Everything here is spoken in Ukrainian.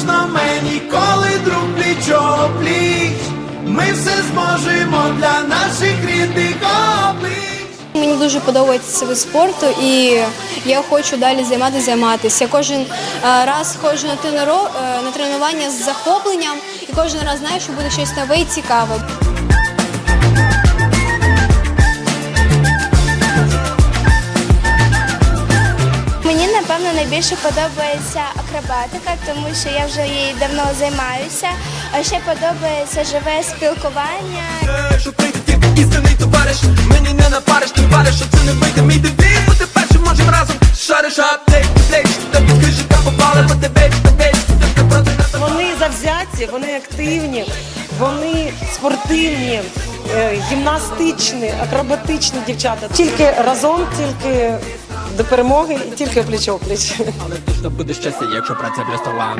можна мені, коли друг пліч пліч Ми все зможемо для наших рідних облич. Мені дуже подобається вид спорту, і я хочу далі займатися займатися. Я кожен е, раз ходжу е, на тренування з захопленням, і кожен раз знаю, що буде щось нове і цікаве. Напевно найбільше подобається акробатика, тому що я вже її давно займаюся. А ще подобається живе спілкування. Що прийде істинний товариш Мені не напариш, ти париш, що це не вийде Мій дебіт, бути першим можем разом Шариш аптек, плеч, та підкажи, та попали по тебе, Вони завзяті, вони активні, вони спортивні, е, гімнастичні, акробатичні дівчата. Тільки разом, тільки до перемоги і тільки плечо плеч. Але точно буде щастя, якщо праця для стола